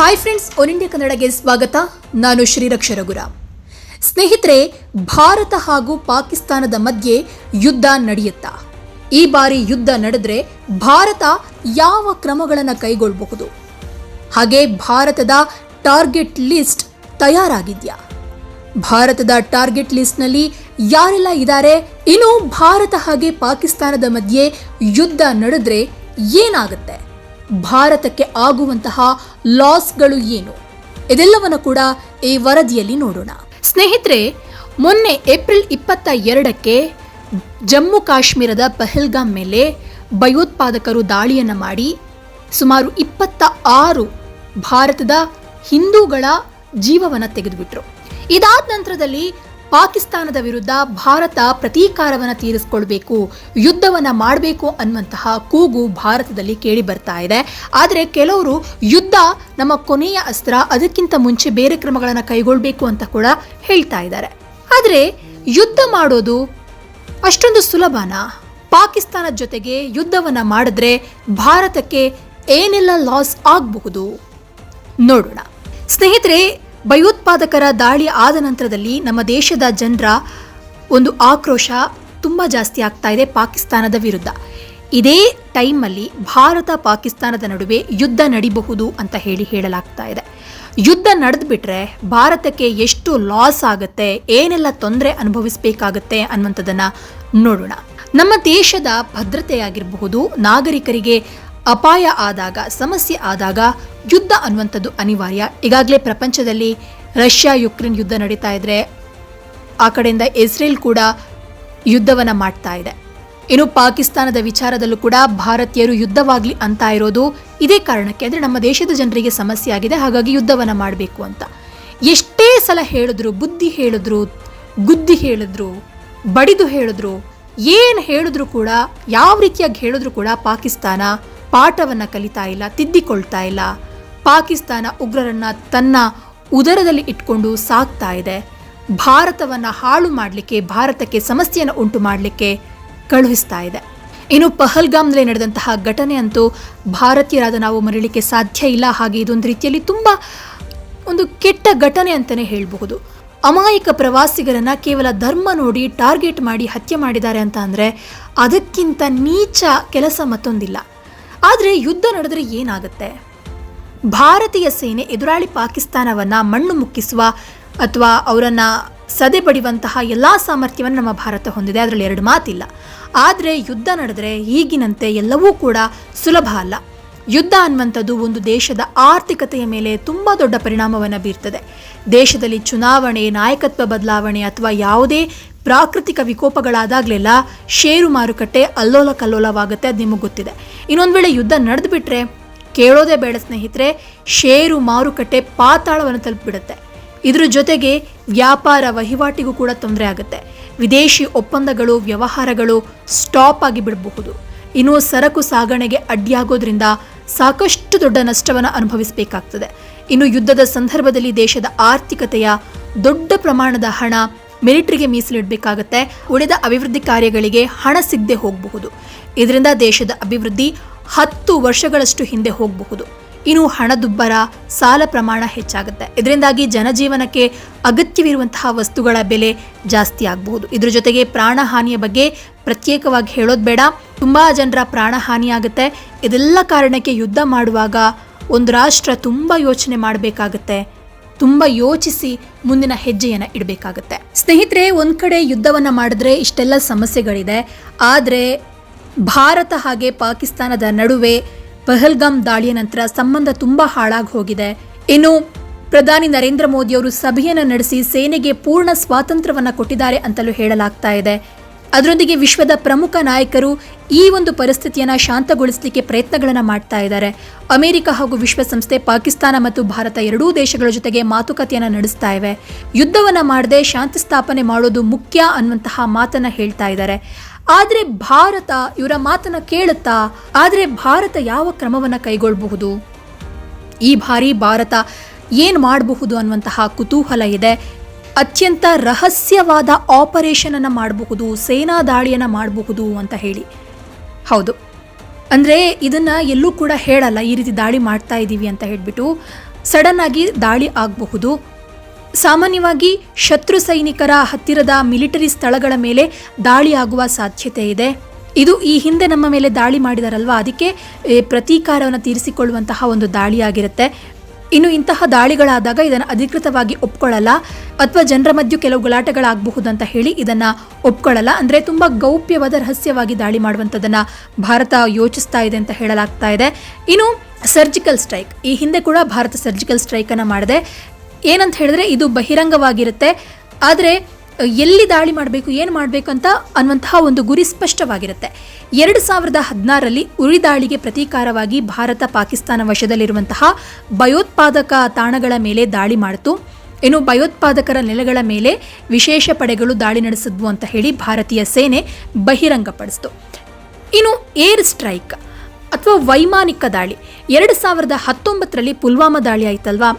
Hi friends one India ಕನ್ನಡಗೆ ಸ್ವಾಗತ. ನಾನು ಶ್ರೀರಕ್ಷ ರಘುರಾಮ್ ಸ್ನೇಹಿತರೆ, ಭಾರತ ಹಾಗೂ ಪಾಕಿಸ್ತಾನದ ಮಧ್ಯೆ ಯುದ್ಧ ನಡೆಯುತ್ತಾ. ಈ ಬಾರಿ ಯುದ್ಧ ನಡೆದ್ರೆ ಭಾರತ ಯಾವ ಕ್ರಮಗಳನ್ನು ಕೈಗೊಳ್ಳಬಹುದು ಹಾಗೆ ಭಾರತದ ಟಾರ್ಗೆಟ್ ಲಿಸ್ಟ್ ತಯಾರಾಗಿದ್ಯಾ? ಭಾರತದ ಟಾರ್ಗೆಟ್ ಲಿಸ್ಟ್ನಲ್ಲಿ ಯಾರೆಲ್ಲ ಇದ್ದಾರೆ ಇನ್ನು ಭಾರತ ಹಾಗೆ ಪಾಕಿಸ್ತಾನದ ಮಧ್ಯೆ ಯುದ್ಧ ನಡೆದ್ರೆ ಏನಾಗುತ್ತೆ? ಭಾರತಕ್ಕೆ ಆಗುವಂತಹ ಲಾಸ್ಗಳು ಏನು? ಇದೆಲ್ಲವನ್ನು ಕೂಡ ಈ ವರದಿಯಲ್ಲಿ ನೋಡೋಣ. ಸ್ನೇಹಿತರೆ, ಮೊನ್ನೆ ಏಪ್ರಿಲ್ ಇಪ್ಪತ್ತ ಎರಡಕ್ಕೆ ಜಮ್ಮು ಕಾಶ್ಮೀರದ ಪಹಲ್ಗಾಮ್ ಮೇಲೆ ಭಯೋತ್ಪಾದಕರು ದಾಳಿಯನ್ನು ಮಾಡಿ ಸುಮಾರು ಇಪ್ಪತ್ತ ಆರು ಭಾರತದ ಹಿಂದೂಗಳ ಜೀವವನ್ನು ತೆಗೆದುಬಿಟ್ರು. ಇದಾದ ನಂತರದಲ್ಲಿ ಪಾಕಿಸ್ತಾನದ ವಿರುದ್ಧ ಭಾರತ ಪ್ರತೀಕಾರವನ್ನು ತೀರಿಸಿಕೊಳ್ಬೇಕು, ಯುದ್ಧವನ್ನ ಮಾಡಬೇಕು ಅನ್ನುವಂತಹ ಕೂಗು ಭಾರತದಲ್ಲಿ ಕೇಳಿ ಬರ್ತಾ ಇದೆ. ಆದರೆ ಕೆಲವರು ಯುದ್ಧ ನಮ್ಮ ಕೊನೆಯ ಅಸ್ತ್ರ, ಅದಕ್ಕಿಂತ ಮುಂಚೆ ಬೇರೆ ಕ್ರಮಗಳನ್ನು ಕೈಗೊಳ್ಳಬೇಕು ಅಂತ ಕೂಡ ಹೇಳ್ತಾ ಇದ್ದಾರೆ. ಆದರೆ ಯುದ್ಧ ಮಾಡೋದು ಅಷ್ಟೊಂದು ಸುಲಭನಾ? ಪಾಕಿಸ್ತಾನದ ಜೊತೆಗೆ ಯುದ್ಧವನ್ನ ಮಾಡಿದ್ರೆ ಭಾರತಕ್ಕೆ ಏನೆಲ್ಲ ಲಾಸ್ ಆಗಬಹುದು? ನೋಡೋಣ. ಸ್ನೇಹಿತರೆ ಭಯೋತ್ಪಾದಕರ ದಾಳಿ ಆದ ನಂತರದಲ್ಲಿ ನಮ್ಮ ದೇಶದ ಜನರ ಒಂದು ಆಕ್ರೋಶ ತುಂಬ ಜಾಸ್ತಿ ಆಗ್ತಾ ಇದೆ ಪಾಕಿಸ್ತಾನದ ವಿರುದ್ಧ. ಇದೇ ಟೈಮಲ್ಲಿ ಭಾರತ ಪಾಕಿಸ್ತಾನದ ನಡುವೆ ಯುದ್ಧ ನಡಿಬಹುದು ಅಂತ ಹೇಳಿ ಹೇಳಲಾಗ್ತಾ ಇದೆ. ಯುದ್ಧ ನಡೆದ್ಬಿಟ್ರೆ ಭಾರತಕ್ಕೆ ಎಷ್ಟು ಲಾಸ್ ಆಗುತ್ತೆ, ಏನೆಲ್ಲ ತೊಂದರೆ ಅನುಭವಿಸಬೇಕಾಗತ್ತೆ ಅನ್ನುವಂಥದ್ದನ್ನು ನೋಡೋಣ. ನಮ್ಮ ದೇಶದ ಭದ್ರತೆಯಾಗಿರಬಹುದು, ನಾಗರಿಕರಿಗೆ ಅಪಾಯ ಆದಾಗ, ಸಮಸ್ಯೆ ಆದಾಗ ಯುದ್ಧ ಅನ್ನುವಂಥದ್ದು ಅನಿವಾರ್ಯ. ಈಗಾಗಲೇ ಪ್ರಪಂಚದಲ್ಲಿ ರಷ್ಯಾ ಯುಕ್ರೇನ್ ಯುದ್ಧ ನಡೀತಾ ಇದ್ರೆ ಆ ಕಡೆಯಿಂದ ಇಸ್ರೇಲ್ ಕೂಡ ಯುದ್ಧವನ್ನು ಮಾಡ್ತಾ ಇದೆ. ಇನ್ನು ಪಾಕಿಸ್ತಾನದ ವಿಚಾರದಲ್ಲೂ ಕೂಡ ಭಾರತೀಯರು ಯುದ್ಧವಾಗಲಿ ಅಂತ ಇರೋದು ಇದೇ ಕಾರಣಕ್ಕೆ. ಅಂದರೆ ನಮ್ಮ ದೇಶದ ಜನರಿಗೆ ಸಮಸ್ಯೆ ಆಗಿದೆ, ಹಾಗಾಗಿ ಯುದ್ಧವನ್ನು ಮಾಡಬೇಕು ಅಂತ. ಎಷ್ಟೇ ಸಲ ಹೇಳಿದ್ರು, ಬುದ್ಧಿ ಹೇಳಿದ್ರು, ಗುದ್ದಿ ಹೇಳಿದ್ರು, ಬಡಿದು ಹೇಳಿದ್ರು, ಏನು ಹೇಳಿದ್ರು ಕೂಡ, ಯಾವ ರೀತಿಯಾಗಿ ಹೇಳಿದ್ರು ಕೂಡ ಪಾಕಿಸ್ತಾನ ಪಾಠವನ್ನ ಕಲಿತಾ ಇಲ್ಲ, ತಿದ್ದಿಕೊಳ್ತಾ ಇಲ್ಲ. ಪಾಕಿಸ್ತಾನ ಉಗ್ರರನ್ನು ತನ್ನ ಉದರದಲ್ಲಿ ಇಟ್ಕೊಂಡು ಸಾಕ್ತಾ ಇದೆ. ಭಾರತವನ್ನು ಹಾಳು ಮಾಡಲಿಕ್ಕೆ, ಭಾರತಕ್ಕೆ ಸಮಸ್ಯೆಯನ್ನು ಉಂಟು ಮಾಡಲಿಕ್ಕೆ ಕಳುಹಿಸ್ತಾ ಇದೆ. ಇನ್ನು ಪಹಲ್ಗಾಮ್ನಲ್ಲಿ ನಡೆದಂತಹ ಘಟನೆ ಅಂತೂ ಭಾರತೀಯರಾದ ನಾವು ಮರೀಲಿಕ್ಕೆ ಸಾಧ್ಯ ಇಲ್ಲ. ಹಾಗೆ ಇದೊಂದು ರೀತಿಯಲ್ಲಿ ತುಂಬ ಒಂದು ಕೆಟ್ಟ ಘಟನೆ ಅಂತಲೇ ಹೇಳಬಹುದು. ಅಮಾಯಕ ಪ್ರವಾಸಿಗರನ್ನು ಕೇವಲ ಧರ್ಮ ನೋಡಿ ಟಾರ್ಗೆಟ್ ಮಾಡಿ ಹತ್ಯೆ ಮಾಡಿದ್ದಾರೆ ಅಂತ ಅಂದರೆ ಅದಕ್ಕಿಂತ ನೀಚ ಕೆಲಸ ಮತ್ತೊಂದಿಲ್ಲ. ಆದರೆ ಯುದ್ಧ ನಡೆದರೆ ಏನಾಗುತ್ತೆ? ಭಾರತೀಯ ಸೇನೆ ಎದುರಾಳಿ ಪಾಕಿಸ್ತಾನವನ್ನು ಮಣ್ಣು ಮುಕ್ಕಿಸುವ ಅಥವಾ ಅವರನ್ನು ಸದೆ ಬಡಿಯುವಂತಹ ಎಲ್ಲ ಸಾಮರ್ಥ್ಯವನ್ನು ನಮ್ಮ ಭಾರತ ಹೊಂದಿದೆ. ಅದರಲ್ಲಿ ಎರಡು ಮಾತಿಲ್ಲ. ಆದರೆ ಯುದ್ಧ ನಡೆದರೆ ಈಗಿನಂತೆ ಎಲ್ಲವೂ ಕೂಡ ಸುಲಭ ಅಲ್ಲ. ಯುದ್ಧ ಅನ್ನುವಂಥದ್ದು ಒಂದು ದೇಶದ ಆರ್ಥಿಕತೆಯ ಮೇಲೆ ತುಂಬ ದೊಡ್ಡ ಪರಿಣಾಮವನ್ನು ಬೀರ್ತದೆ. ದೇಶದಲ್ಲಿ ಚುನಾವಣೆ, ನಾಯಕತ್ವ ಬದಲಾವಣೆ ಅಥವಾ ಯಾವುದೇ ಪ್ರಾಕೃತಿಕ ವಿಕೋಪಗಳಾದಾಗಲೆಲ್ಲ ಷೇರು ಮಾರುಕಟ್ಟೆ ಅಲ್ಲೋಲ ಕಲ್ಲೋಲವಾಗುತ್ತೆ ಅದು ನಿಮಗೆ ಗೊತ್ತಿದೆ. ಇನ್ನೊಂದು ವೇಳೆ ಯುದ್ಧ ನಡೆದು ಬಿಟ್ರೆ ಕೇಳೋದೇ ಬೇಡ ಸ್ನೇಹಿತರೆ, ಷೇರು ಮಾರುಕಟ್ಟೆ ಪಾತಾಳವನ್ನು ತಲುಪಿಬಿಡುತ್ತೆ. ಇದ್ರ ಜೊತೆಗೆ ವ್ಯಾಪಾರ ವಹಿವಾಟಿಗೂ ಕೂಡ ತೊಂದರೆ ಆಗುತ್ತೆ. ವಿದೇಶಿ ಒಪ್ಪಂದಗಳು, ವ್ಯವಹಾರಗಳು ಸ್ಟಾಪ್ ಆಗಿ ಬಿಡಬಹುದು. ಇನ್ನು ಸರಕು ಸಾಗಣೆಗೆ ಅಡ್ಡಿಯಾಗೋದ್ರಿಂದ ಸಾಕಷ್ಟು ದೊಡ್ಡ ನಷ್ಟವನ್ನು ಅನುಭವಿಸಬೇಕಾಗ್ತದೆ. ಇನ್ನು ಯುದ್ಧದ ಸಂದರ್ಭದಲ್ಲಿ ದೇಶದ ಆರ್ಥಿಕತೆಯ ದೊಡ್ಡ ಪ್ರಮಾಣದ ಹಣ ಮಿಲಿಟರಿಗೆ ಮೀಸಲಿಡಬೇಕಾಗತ್ತೆ. ಉಳಿದ ಅಭಿವೃದ್ಧಿ ಕಾರ್ಯಗಳಿಗೆ ಹಣ ಸಿಗದೆ ಹೋಗಬಹುದು. ಇದರಿಂದ ದೇಶದ ಅಭಿವೃದ್ಧಿ ಹತ್ತು ವರ್ಷಗಳಷ್ಟು ಹಿಂದೆ ಹೋಗಬಹುದು. ಇನ್ನು ಹಣದುಬ್ಬರ, ಸಾಲ ಪ್ರಮಾಣ ಹೆಚ್ಚಾಗುತ್ತೆ. ಇದರಿಂದಾಗಿ ಜನಜೀವನಕ್ಕೆ ಅಗತ್ಯವಿರುವಂತಹ ವಸ್ತುಗಳ ಬೆಲೆ ಜಾಸ್ತಿ ಆಗಬಹುದು. ಇದ್ರ ಜೊತೆಗೆ ಪ್ರಾಣಹಾನಿಯ ಬಗ್ಗೆ ಪ್ರತ್ಯೇಕವಾಗಿ ಹೇಳೋದು ಬೇಡ. ತುಂಬಾ ಜನರ ಪ್ರಾಣಹಾನಿ ಆಗುತ್ತೆ. ಇದೆಲ್ಲ ಕಾರಣಕ್ಕೆ ಯುದ್ಧ ಮಾಡುವಾಗ ಒಂದು ರಾಷ್ಟ್ರ ತುಂಬ ಯೋಚನೆ ಮಾಡಬೇಕಾಗತ್ತೆ. ತುಂಬ ಯೋಚಿಸಿ ಮುಂದಿನ ಹೆಜ್ಜೆಯನ್ನು ಇಡಬೇಕಾಗತ್ತೆ. ಸ್ನೇಹಿತರೆ, ಒಂದು ಕಡೆ ಯುದ್ಧವನ್ನು ಮಾಡಿದ್ರೆ ಇಷ್ಟೆಲ್ಲ ಸಮಸ್ಯೆಗಳಿದೆ. ಆದರೆ ಭಾರತ ಹಾಗೆ ಪಾಕಿಸ್ತಾನದ ನಡುವೆ ಪಹಲ್ಗಾಮ್ ದಾಳಿಯ ನಂತರ ಸಂಬಂಧ ತುಂಬ ಹಾಳಾಗಿ ಹೋಗಿದೆ. ಇನ್ನು ಪ್ರಧಾನಿ ನರೇಂದ್ರ ಮೋದಿ ಅವರು ಸಭೆಯನ್ನು ನಡೆಸಿ ಸೇನೆಗೆ ಪೂರ್ಣ ಸ್ವಾತಂತ್ರ್ಯವನ್ನು ಕೊಟ್ಟಿದ್ದಾರೆ ಅಂತಲೂ ಹೇಳಲಾಗ್ತಾ ಇದೆ. ಅದರೊಂದಿಗೆ ವಿಶ್ವದ ಪ್ರಮುಖ ನಾಯಕರು ಈ ಒಂದು ಪರಿಸ್ಥಿತಿಯನ್ನು ಶಾಂತಗೊಳಿಸಲಿಕ್ಕೆ ಪ್ರಯತ್ನಗಳನ್ನು ಮಾಡ್ತಾ ಇದ್ದಾರೆ. ಅಮೆರಿಕ ಹಾಗೂ ವಿಶ್ವಸಂಸ್ಥೆ, ಪಾಕಿಸ್ತಾನ ಮತ್ತು ಭಾರತ ಎರಡೂ ದೇಶಗಳ ಜೊತೆಗೆ ಮಾತುಕತೆಯನ್ನು ನಡೆಸ್ತಾ ಇವೆ. ಯುದ್ಧವನ್ನು ಮಾಡದೆ ಶಾಂತಿ ಸ್ಥಾಪನೆ ಮಾಡೋದು ಮುಖ್ಯ ಅನ್ನುವಂತಹ ಮಾತನ್ನು ಹೇಳ್ತಾ ಇದ್ದಾರೆ. ಆದರೆ ಭಾರತ ಇವರ ಮಾತನ್ನು ಕೇಳುತ್ತಾ, ಆದರೆ ಭಾರತ ಯಾವ ಕ್ರಮವನ್ನು ಕೈಗೊಳ್ಳಬಹುದು ಈ ಬಾರಿ ಭಾರತ ಏನು ಮಾಡಬಹುದು ಅನ್ನುವಂತಹ ಕುತೂಹಲ ಇದೆ. ಅತ್ಯಂತ ರಹಸ್ಯವಾದ ಆಪರೇಷನ್ ಅನ್ನು ಮಾಡಬಹುದು, ಸೇನಾ ದಾಳಿಯನ್ನು ಮಾಡಬಹುದು ಅಂತ ಹೇಳಿ. ಹೌದು. ಅಂದರೆ ಇದನ್ನು ಎಲ್ಲೂ ಕೂಡ ಹೇಳಲ್ಲ, ಈ ರೀತಿ ದಾಳಿ ಮಾಡ್ತಾ ಇದ್ದೀವಿ ಅಂತ ಹೇಳಿಬಿಟ್ಟು ಸಡನ್ ಆಗಿ ದಾಳಿ ಆಗಬಹುದು. ಸಾಮಾನ್ಯವಾಗಿ ಶತ್ರು ಸೈನಿಕರ ಹತ್ತಿರದ ಮಿಲಿಟರಿ ಸ್ಥಳಗಳ ಮೇಲೆ ದಾಳಿ ಆಗುವ ಸಾಧ್ಯತೆ ಇದೆ. ಇದು ಈ ಹಿಂದೆ ನಮ್ಮ ಮೇಲೆ ದಾಳಿ ಮಾಡಿದಾರಲ್ವ? ಅದಕ್ಕೆ ಪ್ರತೀಕಾರವನ್ನು ತೀರಿಸಿಕೊಳ್ಳುವಂತಹ ಒಂದು ದಾಳಿಯಾಗಿರುತ್ತೆ. ಇನ್ನು ಇಂತಹ ದಾಳಿಗಳಾದಾಗ ಇದನ್ನು ಅಧಿಕೃತವಾಗಿ ಒಪ್ಕೊಳ್ಳಲ್ಲ ಅಥವಾ ಜನರ ಮಧ್ಯೆ ಕೆಲವು ಗಲಾಟೆಗಳಾಗಬಹುದು ಅಂತ ಹೇಳಿ ಇದನ್ನು ಒಪ್ಕೊಳ್ಳಲ್ಲ. ಅಂದರೆ ತುಂಬ ಗೌಪ್ಯವಾದ ರಹಸ್ಯವಾಗಿ ದಾಳಿ ಮಾಡುವಂಥದ್ದನ್ನು ಭಾರತ ಯೋಚಿಸ್ತಾ ಇದೆ ಅಂತ ಹೇಳಲಾಗ್ತಾ ಇದೆ. ಇನ್ನು ಸರ್ಜಿಕಲ್ ಸ್ಟ್ರೈಕ್. ಈ ಹಿಂದೆ ಕೂಡ ಭಾರತ ಸರ್ಜಿಕಲ್ ಸ್ಟ್ರೈಕನ್ನು ಮಾಡಿದೆ. ಏನಂತ ಹೇಳಿದ್ರೆ ಇದು ಬಹಿರಂಗವಾಗಿರುತ್ತೆ. ಆದರೆ ಎಲ್ಲಿ ದಾಳಿ ಮಾಡಬೇಕು, ಏನು ಮಾಡಬೇಕು ಅಂತ ಅನ್ನುವಂತಹ ಒಂದು ಗುರಿ ಸ್ಪಷ್ಟವಾಗಿರುತ್ತೆ. ಎರಡು ಸಾವಿರದ ಹದಿನಾರರಲ್ಲಿ ಉರಿ ದಾಳಿಗೆ ಪ್ರತೀಕಾರವಾಗಿ ಭಾರತ ಪಾಕಿಸ್ತಾನ ವಶದಲ್ಲಿರುವಂತಹ ಭಯೋತ್ಪಾದಕ ತಾಣಗಳ ಮೇಲೆ ದಾಳಿ ಮಾಡಿತು. ಇನ್ನು ಭಯೋತ್ಪಾದಕರ ನೆಲೆಗಳ ಮೇಲೆ ವಿಶೇಷ ಪಡೆಗಳು ದಾಳಿ ನಡೆಸಿದ್ವು ಅಂತ ಹೇಳಿ ಭಾರತೀಯ ಸೇನೆ ಬಹಿರಂಗಪಡಿಸಿತು. ಇನ್ನು ಏರ್ ಸ್ಟ್ರೈಕ್ ಅಥವಾ ವೈಮಾನಿಕ ದಾಳಿ. ಎರಡು ಸಾವಿರದ ಹತ್ತೊಂಬತ್ತರಲ್ಲಿ ಪುಲ್ವಾಮಾ ದಾಳಿ ಆಯ್ತಲ್ವಾ?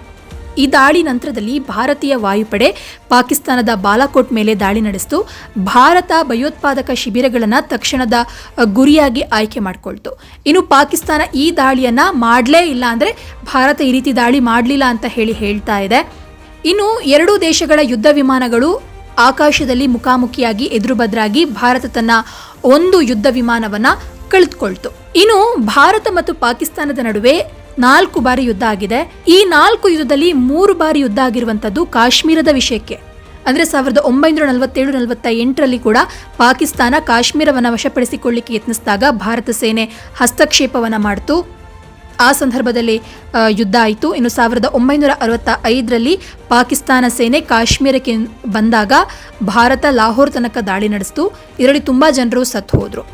ಈ ದಾಳಿ ನಂತರದಲ್ಲಿ ಭಾರತೀಯ ವಾಯುಪಡೆ ಪಾಕಿಸ್ತಾನದ ಬಾಲಾಕೋಟ್ ಮೇಲೆ ದಾಳಿ ನಡೆಸಿತು. ಭಾರತ ಭಯೋತ್ಪಾದಕ ಶಿಬಿರಗಳನ್ನು ತಕ್ಷಣದ ಗುರಿಯಾಗಿ ಆಯ್ಕೆ ಮಾಡಿಕೊಳ್ತು. ಇನ್ನು ಪಾಕಿಸ್ತಾನ ಈ ದಾಳಿಯನ್ನು ಮಾಡಲೇ ಇಲ್ಲ ಅಂದರೆ ಭಾರತ ಈ ರೀತಿ ದಾಳಿ ಮಾಡಲಿಲ್ಲ ಅಂತ ಹೇಳಿ ಹೇಳ್ತಾ ಇದೆ. ಇನ್ನು ಎರಡೂ ದೇಶಗಳ ಯುದ್ಧ ವಿಮಾನಗಳು ಆಕಾಶದಲ್ಲಿ ಮುಖಾಮುಖಿಯಾಗಿ ಎದುರುಬದ್ರಾಗಿ ಭಾರತ ತನ್ನ ಒಂದು ಯುದ್ಧ ವಿಮಾನವನ್ನು ಕಳೆದುಕೊಳ್ತು. ಇನ್ನು ಭಾರತ ಮತ್ತು ಪಾಕಿಸ್ತಾನದ ನಡುವೆ ನಾಲ್ಕು ಬಾರಿ ಯುದ್ಧ ಆಗಿದೆ. ಈ ನಾಲ್ಕು ಯುದ್ಧದಲ್ಲಿ ಮೂರು ಬಾರಿ ಯುದ್ಧ ಆಗಿರುವಂತದ್ದು ಕಾಶ್ಮೀರದ ವಿಷಯಕ್ಕೆ. ಅಂದ್ರೆ ಸಾವಿರದ ಒಂಬೈನೂರ ನಲವತ್ತೇಳು ನಲವತ್ತ ಎಂಟರಲ್ಲಿ ಕೂಡ ಪಾಕಿಸ್ತಾನ ಕಾಶ್ಮೀರವನ್ನು ವಶಪಡಿಸಿಕೊಳ್ಳಿಕ್ಕೆ ಯತ್ನಿಸಿದಾಗ ಭಾರತ ಸೇನೆ ಹಸ್ತಕ್ಷೇಪವನ್ನು ಮಾಡಿತು. ಆ ಸಂದರ್ಭದಲ್ಲಿ ಯುದ್ಧ ಆಯಿತು. ಇನ್ನು ಸಾವಿರದ ಒಂಬೈನೂರ ಅರವತ್ತ ಐದರಲ್ಲಿ ಪಾಕಿಸ್ತಾನ ಸೇನೆ ಕಾಶ್ಮೀರಕ್ಕೆ ಬಂದಾಗ ಭಾರತ ಲಾಹೋರ್ ತನಕ ದಾಳಿ ನಡೆಸಿತು. ಇದರಲ್ಲಿ ತುಂಬ ಜನರು ಸತ್ತು ಹೋದರು.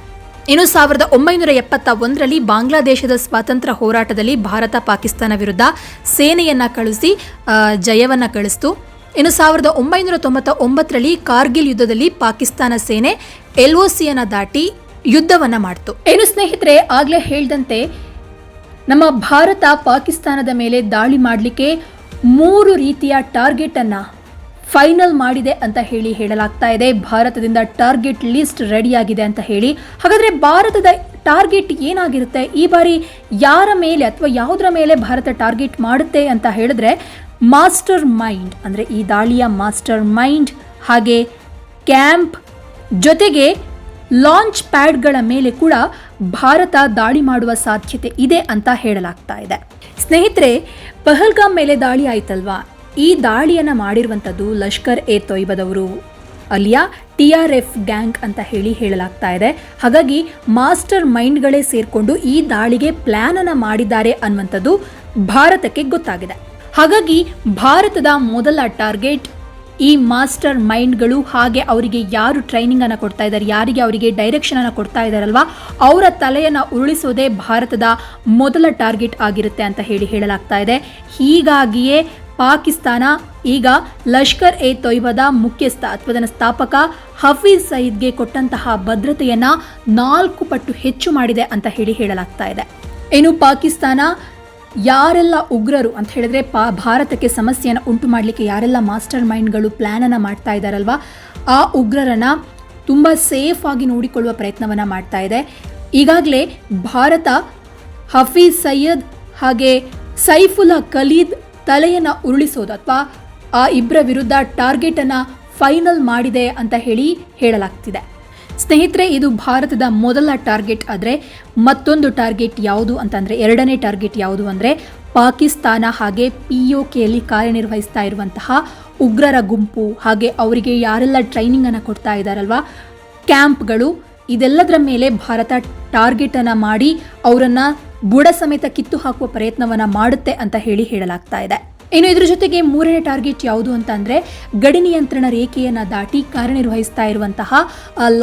ಇನ್ನು ಸಾವಿರದ ಒಂಬೈನೂರ ಎಪ್ಪತ್ತ ಒಂದರಲ್ಲಿ ಬಾಂಗ್ಲಾದೇಶದ ಸ್ವಾತಂತ್ರ್ಯ ಹೋರಾಟದಲ್ಲಿ ಭಾರತ ಪಾಕಿಸ್ತಾನ ವಿರುದ್ಧ ಸೇನೆಯನ್ನ ಕಳಿಸಿ ಜಯವನ್ನ ಕಳಿಸ್ತು. ಇನ್ನು ಸಾವಿರದ ಒಂಬೈನೂರ ತೊಂಬತ್ತ ಒಂಬತ್ತರಲ್ಲಿ ಕಾರ್ಗಿಲ್ ಯುದ್ಧದಲ್ಲಿ ಪಾಕಿಸ್ತಾನ ಸೇನೆ ಎಲ್ ಸಿಯನ್ನ ದಾಟಿ ಯುದ್ಧವನ್ನ ಮಾಡ್ತು. ಏನು ಸ್ನೇಹಿತರೆ, ಆಗ್ಲೇ ಹೇಳಿದಂತೆ ನಮ್ಮ ಭಾರತ ಪಾಕಿಸ್ತಾನದ ಮೇಲೆ ದಾಳಿ ಮಾಡಲಿಕ್ಕೆ ಮೂರು ರೀತಿಯ ಟಾರ್ಗೆಟ್ ಅನ್ನ ಫೈನಲ್ ಮಾಡಿದೆ ಅಂತ ಹೇಳಿ ಹೇಳಲಾಗ್ತಾ ಇದೆ. ಭಾರತದಿಂದ ಟಾರ್ಗೆಟ್ ಲಿಸ್ಟ್ ರೆಡಿಯಾಗಿದೆ ಅಂತ ಹೇಳಿ. ಹಾಗಾದರೆ ಭಾರತದ ಟಾರ್ಗೆಟ್ ಏನಾಗಿರುತ್ತೆ? ಈ ಬಾರಿ ಯಾರ ಮೇಲೆ ಅಥವಾ ಯಾವುದರ ಮೇಲೆ ಭಾರತ ಟಾರ್ಗೆಟ್ ಮಾಡುತ್ತೆ ಅಂತ ಹೇಳಿದ್ರೆ ಮಾಸ್ಟರ್ ಮೈಂಡ್, ಅಂದರೆ ಈ ದಾಳಿಯ ಮಾಸ್ಟರ್ ಮೈಂಡ್ ಹಾಗೆ ಕ್ಯಾಂಪ್ ಜೊತೆಗೆ ಲಾಂಚ್ ಪ್ಯಾಡ್ಗಳ ಮೇಲೆ ಕೂಡ ಭಾರತ ದಾಳಿ ಮಾಡುವ ಸಾಧ್ಯತೆ ಇದೆ ಅಂತ ಹೇಳಲಾಗ್ತಾ ಇದೆ. ಸ್ನೇಹಿತರೆ, ಪಹಲ್ಗಾಮ್ ಮೇಲೆ ದಾಳಿ ಆಯ್ತಲ್ವಾ? ಈ ದಾಳಿಯನ್ನು ಮಾಡಿರುವಂಥದ್ದು Lashkar e ತೊಯ್ಬದವರು. Alias T R F gang ಅಂತ ಹೇಳಿ ಹೇಳಲಾಗ್ತಾ ಇದೆ. ಹಾಗಾಗಿ ಮಾಸ್ಟರ್ ಮೈಂಡ್ಗಳೇ ಸೇರಿಕೊಂಡು ಈ ದಾಳಿಗೆ ಪ್ಲಾನ್ ಅನ್ನ ಮಾಡಿದ್ದಾರೆ ಅನ್ನುವಂಥದ್ದು ಭಾರತಕ್ಕೆ ಗೊತ್ತಾಗಿದೆ. ಹಾಗಾಗಿ ಭಾರತದ ಮೊದಲ ಟಾರ್ಗೆಟ್ ಈ ಮಾಸ್ಟರ್ ಮೈಂಡ್ಗಳು ಹಾಗೆ ಅವರಿಗೆ ಯಾರು ಟ್ರೈನಿಂಗ್ ಅನ್ನು ಕೊಡ್ತಾ ಇದ್ದಾರೆ, ಯಾರಿಗೆ ಅವರಿಗೆ ಡೈರೆಕ್ಷನ್ ಅನ್ನು ಕೊಡ್ತಾ ಇದ್ದಾರಲ್ವಾ, ಅವರ ತಲೆಯನ್ನು ಉರುಳಿಸೋದೇ ಭಾರತದ ಮೊದಲ ಟಾರ್ಗೆಟ್ ಆಗಿರುತ್ತೆ ಅಂತ ಹೇಳಿ ಹೇಳಲಾಗ್ತಾ ಇದೆ. ಹೀಗಾಗಿಯೇ ಪಾಕಿಸ್ತಾನ, ಈಗ ಲಷ್ಕರ್ ಎ ತೊಯ್ಬದ ಮುಖ್ಯಸ್ಥ ಅಥವಾ ಸ್ಥಾಪಕ ಹಫೀಜ್ ಸಯೀದ್ಗೆ ಕೊಟ್ಟಂತಹ ಭದ್ರತೆಯನ್ನ ನಾಲ್ಕು ಪಟ್ಟು ಹೆಚ್ಚು ಮಾಡಿದೆ ಅಂತ ಹೇಳಿ ಹೇಳಲಾಗ್ತಾ ಇದೆ. ಇನ್ನು ಪಾಕಿಸ್ತಾನ, ಯಾರೆಲ್ಲ ಉಗ್ರರು ಅಂತ ಹೇಳಿದ್ರೆ ಪಾ, ಭಾರತಕ್ಕೆ ಸಮಸ್ಯೆಯನ್ನು ಉಂಟು ಮಾಡಲಿಕ್ಕೆ ಯಾರೆಲ್ಲ ಮಾಸ್ಟರ್ ಮೈಂಡ್ಗಳು ಪ್ಲ್ಯಾನನ್ನು ಮಾಡ್ತಾ ಇದ್ದಾರಲ್ವಾ ಆ ಉಗ್ರರನ್ನ ತುಂಬ ಸೇಫ್ ಆಗಿ ನೋಡಿಕೊಳ್ಳುವ ಪ್ರಯತ್ನವನ್ನು ಮಾಡ್ತಾ ಇದೆ. ಈಗಾಗಲೇ ಭಾರತ ಹಫೀಜ್ ಸೈಯದ್ ಹಾಗೆ ಸೈಫುಲ್ಲಾ ಖಲೀದ್ ತಲೆಯನ್ನು ಉರುಳಿಸೋದು ಅಥವಾ ಆ ಇಬ್ಬರ ವಿರುದ್ಧ ಟಾರ್ಗೆಟನ್ನು ಫೈನಲ್ ಮಾಡಿದೆ ಅಂತ ಹೇಳಿ ಹೇಳಲಾಗ್ತಿದೆ. ಸ್ನೇಹಿತರೆ, ಇದು ಭಾರತದ ಮೊದಲ ಟಾರ್ಗೆಟ್ ಆದರೆ ಮತ್ತೊಂದು ಟಾರ್ಗೆಟ್ ಯಾವುದು ಅಂತಂದರೆ, ಎರಡನೇ ಟಾರ್ಗೆಟ್ ಯಾವುದು ಅಂದರೆ ಪಾಕಿಸ್ತಾನ ಹಾಗೆ ಪಿ ಒ ಕೆಯಲ್ಲಿ ಕಾರ್ಯನಿರ್ವಹಿಸ್ತಾ ಇರುವಂತಹ ಉಗ್ರರ ಗುಂಪು ಹಾಗೆ ಅವರಿಗೆ ಯಾರೆಲ್ಲ ಟ್ರೈನಿಂಗನ್ನು ಕೊಡ್ತಾ ಇದ್ದಾರಲ್ವಾ ಕ್ಯಾಂಪ್ಗಳು ಇದೆಲ್ಲದರ ಮೇಲೆ ಭಾರತ ಟಾರ್ಗೆಟನ್ನು ಮಾಡಿ ಅವರನ್ನು ಬುಡ ಸಮೇತ ಕಿತ್ತು ಹಾಕುವ ಪ್ರಯತ್ನವನ್ನ ಮಾಡುತ್ತೆ ಅಂತ ಹೇಳಿ ಹೇಳಲಾಗ್ತಾ ಇದೆ. ಇನ್ನು ಇದ್ರ ಜೊತೆಗೆ ಮೂರನೇ ಟಾರ್ಗೆಟ್ ಯಾವುದು ಅಂತ ಅಂದರೆ ಗಡಿ ನಿಯಂತ್ರಣ ರೇಖೆಯನ್ನು ದಾಟಿ ಕಾರ್ಯನಿರ್ವಹಿಸ್ತಾ ಇರುವಂತಹ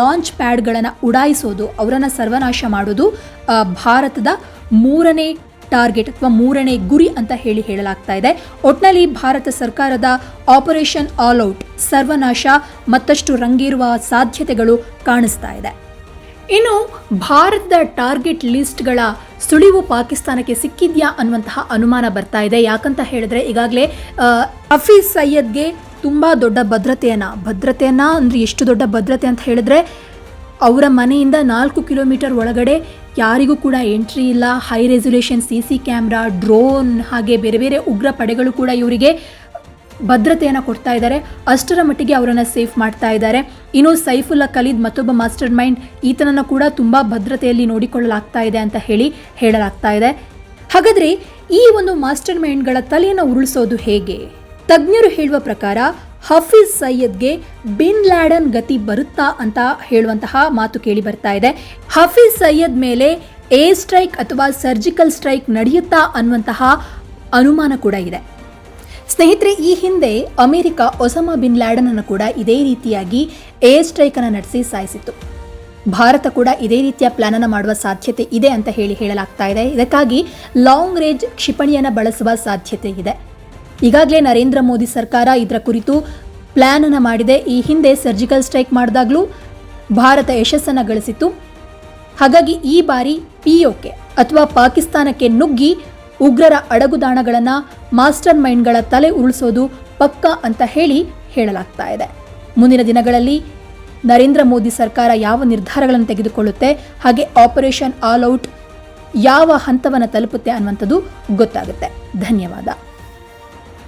ಲಾಂಚ್ ಪ್ಯಾಡ್ಗಳನ್ನು ಉಡಾಯಿಸೋದು, ಅವರನ್ನು ಸರ್ವನಾಶ ಮಾಡೋದು ಭಾರತದ ಮೂರನೇ ಟಾರ್ಗೆಟ್ ಅಥವಾ ಮೂರನೇ ಗುರಿ ಅಂತ ಹೇಳಿ ಹೇಳಲಾಗ್ತಾ ಇದೆ. ಒಟ್ನಲ್ಲಿ ಭಾರತ ಸರ್ಕಾರದ ಆಪರೇಷನ್ ಆಲ್ ಔಟ್ ಸರ್ವನಾಶ, ಮತ್ತಷ್ಟು ರಂಗೇರುವ ಸಾಧ್ಯತೆಗಳು ಕಾಣಿಸ್ತಾ ಇದೆ. ಇನ್ನು ಭಾರತದ ಟಾರ್ಗೆಟ್ ಲಿಸ್ಟ್ಗಳ ಸುಳಿವು ಪಾಕಿಸ್ತಾನಕ್ಕೆ ಸಿಕ್ಕಿದ್ಯಾ ಅನ್ನುವಂತಹ ಅನುಮಾನ ಬರ್ತಾ ಇದೆ. ಯಾಕಂತ ಹೇಳಿದ್ರೆ ಈಗಾಗಲೇ ಹಫೀಸ್ ಸಯ್ಯದ್ಗೆ ತುಂಬ ದೊಡ್ಡ ಭದ್ರತೆಯನ್ನ ಭದ್ರತೆಯನ್ನ ಅಂದ್ರೆ ಎಷ್ಟು ದೊಡ್ಡ ಭದ್ರತೆ ಅಂತ ಹೇಳಿದ್ರೆ, ಅವರ ಮನೆಯಿಂದ ನಾಲ್ಕು ಕಿಲೋಮೀಟರ್ ಒಳಗಡೆ ಯಾರಿಗೂ ಕೂಡ ಎಂಟ್ರಿ ಇಲ್ಲ. High resolution, C C camera, drone, ಹಾಗೆ ಬೇರೆ ಬೇರೆ ಉಗ್ರ ಪಡೆಗಳು ಕೂಡ ಇವರಿಗೆ ಭದ್ರತೆಯನ್ನು ಕೊಡ್ತಾ ಇದ್ದಾರೆ. ಅಷ್ಟರ ಮಟ್ಟಿಗೆ ಅವರನ್ನು ಸೇಫ್ ಮಾಡ್ತಾ ಇದ್ದಾರೆ. ಇನ್ನು ಸೈಫುಲ್ಲಾ ಖಲೀದ್ ಮತ್ತೊಬ್ಬ ಮಾಸ್ಟರ್ ಮೈಂಡ್ ಈತನನ್ನು ಕೂಡ ತುಂಬ ಭದ್ರತೆಯಲ್ಲಿ ನೋಡಿಕೊಳ್ಳಲಾಗ್ತಾ ಇದೆ ಅಂತ ಹೇಳಿ ಹೇಳಲಾಗ್ತಾ ಇದೆ. ಹಾಗಾದರೆ ಈ ಒಂದು ಮಾಸ್ಟರ್ ಮೈಂಡ್ಗಳ ತಲೆಯನ್ನು ಉರುಳಿಸೋದು ಹೇಗೆ? ತಜ್ಞರು ಹೇಳುವ ಪ್ರಕಾರ ಹಫೀಜ್ ಸೈಯದ್ಗೆ ಬಿನ್ ಲ್ಯಾಡನ್ ಗತಿ ಬರುತ್ತಾ ಅಂತ ಹೇಳುವಂತಹ ಮಾತು ಕೇಳಿ ಬರ್ತಾ ಇದೆ. ಹಫೀಜ್ ಸೈಯದ್ ಮೇಲೆ ಏರ್ ಸ್ಟ್ರೈಕ್ ಅಥವಾ ಸರ್ಜಿಕಲ್ ಸ್ಟ್ರೈಕ್ ನಡೆಯುತ್ತಾ ಅನ್ನುವಂತಹ ಅನುಮಾನ ಕೂಡ ಇದೆ. ಸ್ನೇಹಿತರೆ, ಈ ಹಿಂದೆ ಅಮೆರಿಕ ಒಸಾಮಾ ಬಿನ್ ಲ್ಯಾಡನ್ ಅನ್ನು ಕೂಡ ಇದೇ ರೀತಿಯಾಗಿ ಏರ್ ಸ್ಟ್ರೈಕ್ ಅನ್ನು ನಡೆಸಿ ಸಾಯಿಸಿತ್ತು. ಭಾರತ ಕೂಡ ಇದೇ ರೀತಿಯ ಪ್ಲಾನ್ ಅನ್ನು ಮಾಡುವ ಸಾಧ್ಯತೆ ಇದೆ ಅಂತ ಹೇಳಿ ಹೇಳಲಾಗ್ತಾ ಇದೆ. ಇದಕ್ಕಾಗಿ ಲಾಂಗ್ ರೇಂಜ್ ಕ್ಷಿಪಣಿಯನ್ನು ಬಳಸುವ ಸಾಧ್ಯತೆ ಇದೆ. ಈಗಾಗಲೇ ನರೇಂದ್ರ ಮೋದಿ ಸರ್ಕಾರ ಇದರ ಕುರಿತು ಪ್ಲಾನ್ ಅನ್ನು ಮಾಡಿದೆ. ಈ ಹಿಂದೆ ಸರ್ಜಿಕಲ್ ಸ್ಟ್ರೈಕ್ ಮಾಡಿದಾಗಲೂ ಭಾರತ ಯಶಸ್ಸನ್ನು ಗಳಿಸಿತ್ತು. ಹಾಗಾಗಿ ಈ ಬಾರಿ ಪಿಒಕೆ, ಅಥವಾ ಪಾಕಿಸ್ತಾನಕ್ಕೆ ನುಗ್ಗಿ ಉಗ್ರರ ಅಡಗುದಾಣಗಳನ್ನು ಮಾಸ್ಟರ್ ಮೈಂಡ್ಗಳ ತಲೆ ಉರುಳಿಸೋದು ಪಕ್ಕಾ ಅಂತ ಹೇಳಿ ಹೇಳಲಾಗ್ತಾ ಇದೆ. ಮುಂದಿನ ದಿನಗಳಲ್ಲಿ ನರೇಂದ್ರ ಮೋದಿ ಸರ್ಕಾರ ಯಾವ ನಿರ್ಧಾರಗಳನ್ನು ತೆಗೆದುಕೊಳ್ಳುತ್ತೆ, ಹಾಗೆ ಆಪರೇಷನ್ ಆಲ್ ಔಟ್ ಯಾವ ಹಂತವನ್ನು ತಲುಪುತ್ತೆ ಅನ್ನುವಂಥದ್ದು ಗೊತ್ತಾಗುತ್ತೆ. ಧನ್ಯವಾದ.